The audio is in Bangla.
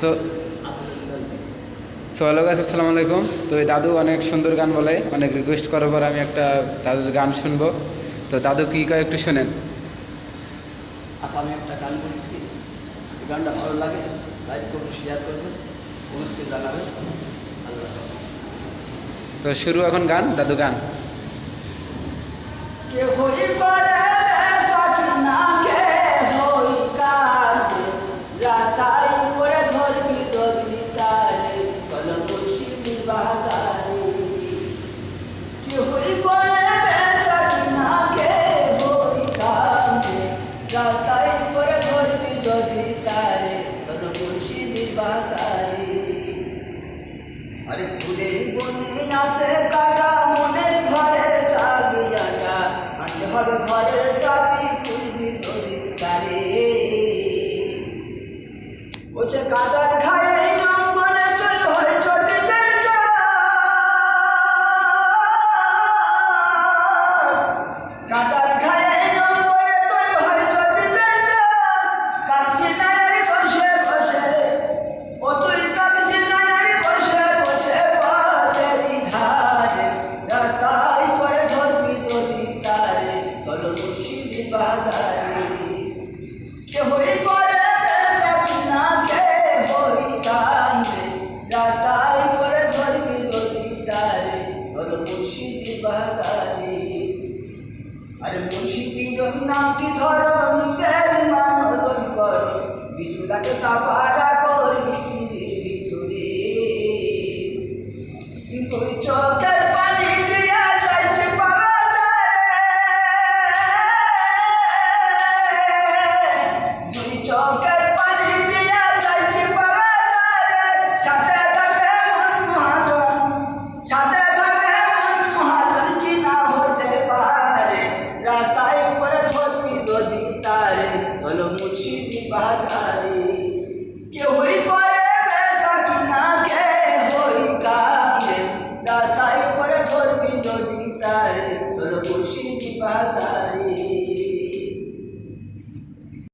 তো সোহেল গাছ আসসালামু আলাইকুম। তো এই দাদু অনেক সুন্দর গান বলে অনেক রিকোয়েস্ট করার পর আমি একটা দাদুর গান শুনব। তো দাদু কী কয় একটু শোনেন। আমি একটা গান করেছি। গানটা ভালো লাগে লাইক করবেন শেয়ার করবেন অনুষ্ঠানে জানাবেন। তো শুরু এখন গান দাদু গান। আরে ফুলের বনে আসে কাটা মনের ঘরে চাবি আটা আনতে ঘরের চাবি খুঁজবি তোর ওছে কাটার খায় নম্বরে আরে মুর্শিদির নামটি ধরো নিজের